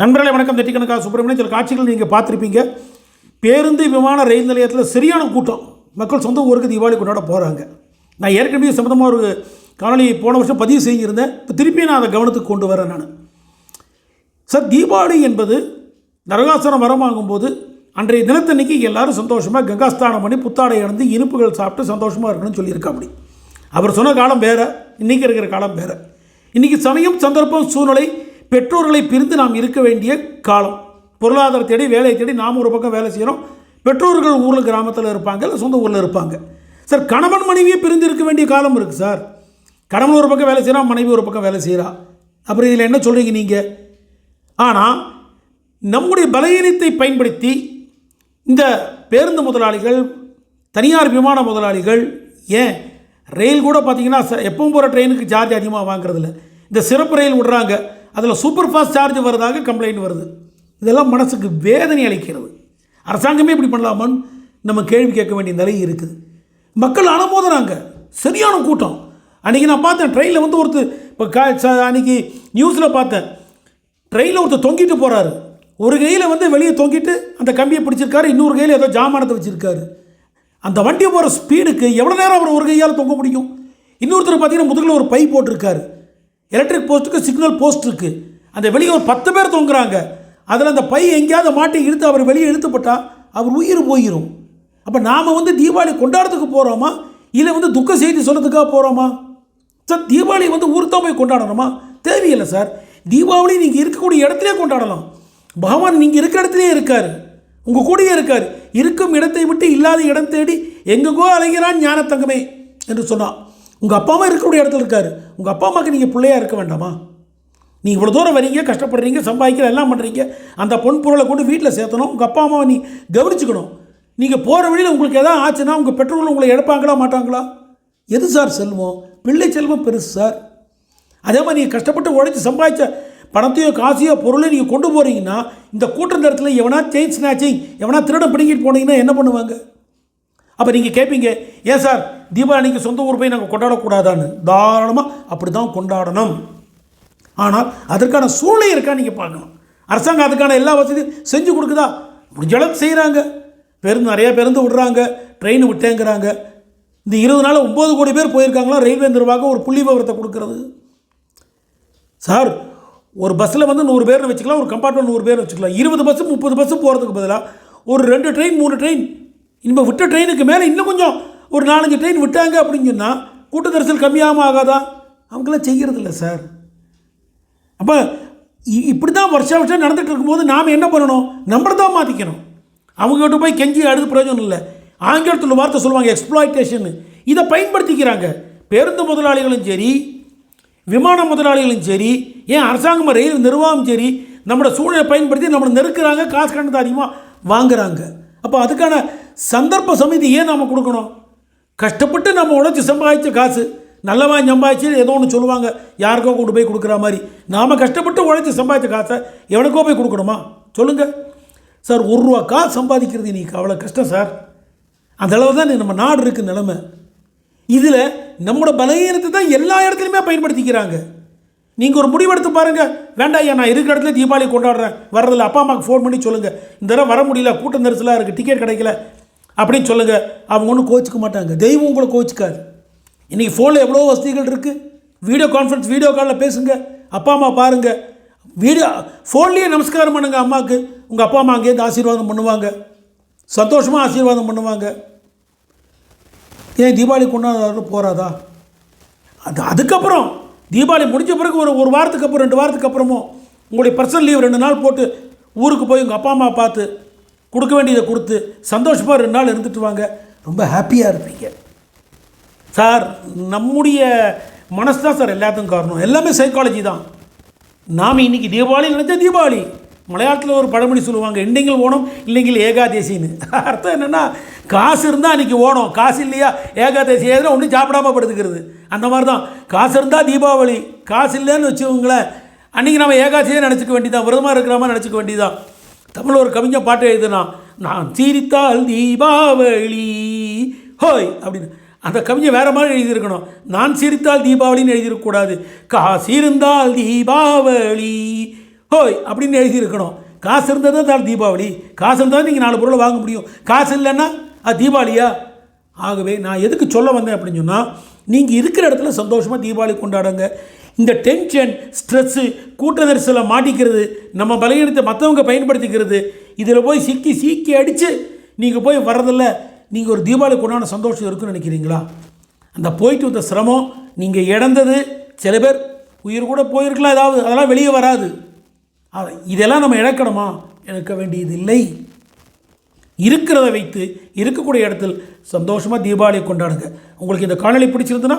நண்பர்களே வணக்கம். தெட்டிக்கணக்கா சுப்பிரமணியம் சில காட்சிகள் நீங்கள் பார்த்துருப்பீங்க. பேருந்து விமான ரயில் நிலையத்தில் சரியான கூட்டம். மக்கள் சொந்த ஊருக்கு தீபாவளி கொண்டாட போகிறாங்க நான் ஏற்கனவே சம்மந்தமாக ஒரு காணொலி போன வருஷம் பதிவு செஞ்சுருந்தேன். இப்போ திருப்பி நான் அதை கவனத்துக்கு கொண்டு வரேன் நான். சார் தீபாவளி என்பது நரகாசுரம் வரம் வாங்கும்போது அன்றைய தினத்தன்னைக்கு எல்லாரும் சந்தோஷமாக கங்காஸ்தானம் பண்ணி புத்தாடை அணிந்து இனிப்புகள் சாப்பிட்டு சந்தோஷமாக இருக்கணும்னு சொல்லியிருக்கா அப்படி. அவர் சொன்ன காலம் வேறு இன்றைக்கி இருக்கிற காலம் வேறு. இன்றைக்கி சமயம் சந்தர்ப்பம் சூழ்நிலை பெற்றோர்களை பிரிந்து நாம் இருக்க வேண்டிய காலம். பொருளாதார தேடி வேலையை தேடி நாம் ஒரு பக்கம் வேலை செய்கிறோம் பெற்றோர்கள் ஊரில் கிராமத்தில் இருப்பாங்க இல்லை சொந்த ஊரில் இருப்பாங்க. சார் கணவன் மனைவியே பிரிந்து இருக்க வேண்டிய காலம் இருக்குது சார். கணவன் ஒரு பக்கம் வேலை செய்கிறான் மனைவி ஒரு பக்கம் வேலை செய்கிறா அப்புறம் இதில் என்ன சொல்கிறீங்க நீங்கள் ஆனால் நம்முடைய பலகீனத்தை பயன்படுத்தி இந்த பேருந்து முதலாளிகள் தனியார் விமான முதலாளிகள் ஏன்? ரயில் கூட பார்த்தீங்கன்னா ச- எப்பவும் போகிற ட்ரெயினுக்கு சார்ஜ் அதிகமாக வாங்குறதில்ல. இந்த சிறப்பு ரயில் விடுறாங்க. அதில் சூப்பர் ஃபாஸ்ட் சார்ஜ் வர்றதாக கம்ப்ளைண்ட் வருது. இதெல்லாம் மனசுக்கு வேதனை அளிக்கிறது. அரசாங்கமே இப்படி பண்ணலாமான்னு நம்ம கேள்வி கேட்க வேண்டிய நிலை இருக்குது. மக்கள் அலமோதுறாங்க சரியான கூட்டம். அன்றைக்கி நான் பார்த்தேன் ட்ரெயினில் வந்து ஒருத்தர் இப்போ கா அன்றைக்கி அன்னைக்கு நியூஸில் பார்த்தேன். ட்ரெயினில் ஒருத்தர் தொங்கிட்டு போகிறாரு ஒரு கையில் வந்து வெளியே தொங்கிட்டு அந்த கம்பியை பிடிச்சிருக்காரு இன்னொரு கையில் ஏதோ ஜாமானத்தை வச்சுருக்காரு. அந்த வண்டி போகிற ஸ்பீடுக்கு எவ்வளோ நேரம் அவர் ஒரு கையால் தொங்க முடியும்? இன்னொருத்தர் பார்த்தீங்கன்னா முதுகில் ஒரு பை போட்டிருக்காரு. எலக்ட்ரிக் போஸ்ட்டுக்கு சிக்னல் போஸ்ட் இருக்குது அந்த வெளியே ஒரு பத்து பேர் தொங்குறாங்க. அதில் அந்த பை எங்கேயாவது மாட்டி இழுத்து அவர் வெளியே இழுத்துப்பட்டால் அவர் உயிர் போயிடும் அப்போ நாம் வந்து தீபாவளி கொண்டாடுறதுக்கு போகிறோமா இல்லை வந்து துக்க செய்தி சொல்கிறதுக்காக போகிறோமா சார் தீபாவளி வந்து ஊர்த்தான் போய் கொண்டாடணுமா? தேவையில்லை சார். தீபாவளி நீங்கள் இருக்கக்கூடிய இடத்துலே கொண்டாடலாம். பகவான் நீங்கள் இருக்கிற இடத்துலே இருக்கார். உங்கள் கூடயே இருக்கார். இருக்கும் இடத்தை விட்டு இல்லாத இடம் தேடி எங்கெங்கோ அலைகிறான் ஞானத்தங்கமே என்று சொன்னான். உங்கள் அப்பா அம்மா இருக்கக்கூடிய இடத்துல இருக்கார். உங்கள் அப்பா அம்மாவுக்கு நீங்கள் பிள்ளையாக இருக்க வேண்டாமா? நீ இவ்வளோ தூரம் வரீங்க கஷ்டப்படுறீங்க சம்பாதிக்கிற எல்லாம் பண்ணுறீங்க அந்த பொன் பொருளை கொண்டு வீட்டில் சேர்த்தணும். உங்கள் அப்பா அம்மாவை நீ கவனிச்சுக்கணும். நீங்கள் போகிற வழியில் உங்களுக்கு எதாவது ஆச்சுன்னா உங்கள் பெற்றோர்கள் உங்களை எடுப்பாங்களா மாட்டாங்களா? எது சார் செல்வம்? பிள்ளை செல்வம் பெருசு சார். அதே மாதிரி நீங்கள் கஷ்டப்பட்டு உழைச்சி சம்பாதிச்ச பணத்தையோ காசையோ பொருளையும் நீங்கள் கொண்டு போகிறீங்கன்னா இந்த கூட்ட நேரத்தில் எவனா செயின் ஸ்நாச்சிங் எவனா திருடம் பிடிங்கிட்டு போனீங்கன்னா என்ன பண்ணுவாங்க? அப்போ நீங்கள் கேட்பீங்க ஏன் சார் தீபாவளி அன்னைக்கு சொந்த ஊர் போய் நாங்கள் கொண்டாடக்கூடாதான்னு தாராளமாக அப்படி தான் கொண்டாடணும். ஆனால் அதற்கான சூழ்நிலை இருக்கா நீங்கள் பார்க்கணும். அரசாங்கம் அதுக்கான எல்லா வசதியும் செஞ்சு கொடுக்குதா? முடிஞ்சளவுக்கு செய்கிறாங்க பேருந்து நிறையா பேருந்து விடுறாங்க. ட்ரெயின் விட்டேங்கிறாங்க. இந்த இருபது நாள் ஒம்பது கோடி பேர் போயிருக்காங்களா? ரயில்வே நிர்வாகம் ஒரு புள்ளி விவரத்தை கொடுக்கறது. சார் ஒரு பஸ்ஸில் வந்து நூறு பேர்னு வச்சுக்கலாம் ஒரு கம்பார்ட்மெண்ட் நூறு பேர் வச்சுக்கலாம். இருபது பஸ்ஸு முப்பது பஸ்ஸு போகிறதுக்கு பதிலாக ஒரு ரெண்டு ட்ரெயின் மூணு ட்ரெயின் இனிமேல் விட்ட ட்ரெயினுக்கு மேலே இன்னும் கொஞ்சம் ஒரு நாலஞ்சு ட்ரெயின் விட்டாங்க அப்படின்னு சொன்னால் கூட்ட நெரிசல் கம்மியாகவும் ஆகாதா? அவங்களாம் செய்கிறது இல்லை சார் அப்போ இ- இப்படி தான் வருஷம் வருஷம் நடந்துகிட்டு இருக்கும்போது நாம் என்ன பண்ணணும்? நம்மளை தான் மாற்றிக்கணும் அவங்ககிட்ட போய் கெஞ்சி அடுத்து பிரயோஜனம் இல்லை. ஆங்கிலத்தில் ஒரு வார்த்தை சொல்லுவாங்க எக்ஸ்ப்ளாய்டேஷன் இதை பயன்படுத்திக்கிறாங்க. பேருந்து முதலாளிகளும் சரி விமான முதலாளிகளும் சரி ஏன் அரசாங்கம் ரயில் நிர்வாகம் சரி நம்மளோட சூழலை பயன்படுத்தி நம்மளை நெருக்கிறாங்க காசு கண்டது அதிகமாக வாங்குறாங்க. அப்போ அதுக்கான சந்தர்ப்ப சமிதி ஏன் நாம் கொடுக்கணும். கஷ்டப்பட்டு நம்ம உழைச்சி சம்பாதிச்ச காசு நல்லவன் சம்பாதிச்சு ஏதோ ஒன்று சொல்லுவாங்க யாருக்கோ கொண்டு போய் கொடுக்குற மாதிரி. நாம் கஷ்டப்பட்டு உழைச்சி சம்பாதிச்ச காசை எவனுக்கோ போய் கொடுக்கணுமா? சொல்லுங்கள் சார் ஒரு ரூபா காசு சம்பாதிக்கிறது இன்னைக்கு அவ்வளோ கஷ்டம் சார். அந்த அளவு தான் நம்ம நாடு இருக்கு நிலமை. இதில் நம்மளோட பலகீனத்தை தான் எல்லா இடத்துலையுமே பயன்படுத்திக்கிறாங்க. நீங்கள் ஒரு முடிவெடுத்து பாருங்கள் வேண்டாம் ஐயா நான் இருக்கிற இடத்துல தீபாவளி கொண்டாடுறேன். வர்றதில்ல அப்பா அம்மாவுக்கு ஃபோன் பண்ணி சொல்லுங்கள் இந்த தடவை வர முடியல கூட்ட நெரிசலாக இருக்குது டிக்கெட் கிடைக்கல. அப்படின்னு சொல்லுங்கள் அவங்க ஒன்றும் கோச்சிக்க மாட்டாங்க. தெய்வம் உங்களை கோச்சிக்காது. இன்றைக்கி ஃபோனில் எவ்வளோ வசதிகள் இருக்குது வீடியோ கான்ஃபரன்ஸ் வீடியோ காலில் பேசுங்க. அப்பா அம்மா பாருங்கள் வீடியோ ஃபோன்லேயே நமஸ்காரம் பண்ணுங்கள் அம்மாவுக்கு உங்கள் அப்பா அம்மா அங்கேருந்து ஆசீர்வாதம் பண்ணுவாங்க. சந்தோஷமாக ஆசீர்வாதம் பண்ணுவாங்க. ஏன் தீபாவளி கொண்டாடுறது போகிறாதா அது அதுக்கப்புறம் தீபாவளி முடிஞ்ச பிறகு ஒரு ஒரு வாரத்துக்கு அப்புறம் ரெண்டு வாரத்துக்கு அப்புறமும் உங்களுடைய பர்சனல் லீவ் ரெண்டு நாள் போட்டு ஊருக்கு போய் உங்கள் அப்பா அம்மா பார்த்து கொடுக்க வேண்டியதை கொடுத்து சந்தோஷமாக ரெண்டு நாள் இருந்துட்டு வாங்க. ரொம்ப ஹாப்பியாக இருப்பீங்க. சார் நம்முடைய மனசு தான் சார் எல்லாத்துக்கும் காரணம். எல்லாமே சைக்காலஜி தான். நாம் இன்னைக்கு தீபாவளி நினச்சா தீபாவளி. மலையாளத்தில் ஒரு பழமொழி சொல்லுவாங்க இண்டிங்கில் ஓணம் இல்லைங்கில் ஏகாதேசின்னு. அர்த்தம் என்னென்னா காசு இருந்தால் அன்றைக்கி ஓணம். காசு இல்லையா ஏகாதேசி எதில் ஒன்றும் சாப்பிடாம படுத்துக்கிறது. அந்த மாதிரி தான் காசு இருந்தால் தீபாவளி. காசு இல்லைன்னு வச்சுக்கோங்களேன் அன்றைக்கி நம்ம ஏகாதசியாக நினச்சிக்க வேண்டியதான் விரதமாக இருக்கிற மாதிரி நினச்சிக்க வேண்டியதான் தமிழ் ஒரு கவிஞன் பாட்டு எழுதுனா நான் சிரித்தால் தீபாவளி ஹோய் அப்படின்னு. அந்த கவிஞன் வேறு மாதிரி எழுதியிருக்கணும். நான் சிரித்தால் தீபாவளின்னு எழுதியிருக்கக்கூடாது. காசு இருந்தால் தீபாவளி ஹோய் அப்படின்னு எழுதியிருக்கணும். காசு இருந்தால் தான் தீபாவளி. காசு இருந்தால் நீங்கள் நாலு பொருளை வாங்க முடியும். காசு இல்லைன்னா அது தீபாவளியா? ஆகவே நான் எதுக்கு சொல்ல வந்தேன் அப்படின்னு சொன்னால் நீங்கள் இருக்கிற இடத்துல சந்தோஷமாக தீபாவளி கொண்டாடுங்க. இந்த டென்ஷன் ஸ்ட்ரெஸ்ஸு கூட்ட நெரிசலை மாட்டிக்கிறது நம்ம பலகீனத்தை மற்றவங்க பயன்படுத்திக்கிறது இதில் போய் சிக்கி சீக்கி அடித்து நீங்கள் போய் வர்றதில்ல நீங்கள் ஒரு தீபாவளி கொண்டாட சந்தோஷம் இருக்குன்னு நினைக்கிறீங்களா? அந்த போயிட்டு வந்த சிரமம் நீங்கள் இழந்தது சில பேர் உயிர் கூட போயிருக்கலாம் ஏதாவது அதெல்லாம் வெளியே வராது. இதெல்லாம் நம்ம இழக்கணுமா? இழக்க வேண்டியதில்லை. இருக்கிறத வைத்து இருக்கக்கூடிய இடத்தில் சந்தோஷமாக தீபாவளியை கொண்டாடுங்க. உங்களுக்கு இந்த காணொலி பிடிச்சிருந்துன்னா